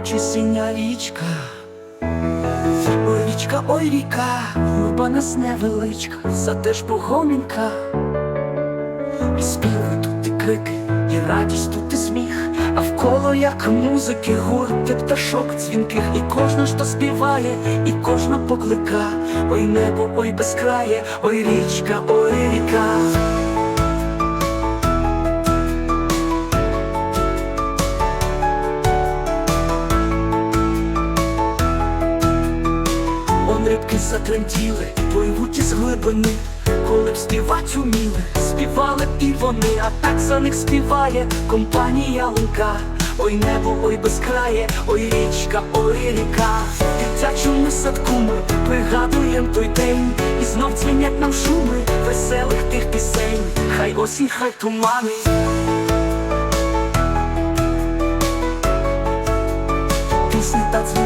чи синя річка. Ой, річка, ой, ріка, люба нас невеличка, зате ж погомінка. І співи тут і крики, і радість тут і сміх, а вколо як музики, гурти пташок дзвінких, і кожна що співає, і кожна поклика, ой небо, ой безкрає, ой річка, ой ріка. Квітки затремтіли, пливуть із глибини, коли б співать уміли, співали б і вони, а так за них співає компанія лунка, ой небо, ой безкрає, ой річка, ой ріка. В дитячому садку ми пригадуєм той день, і знов дзвінять нам шуми веселих тих пісень, хай осінь, хай тумани. Пісні та дзвіни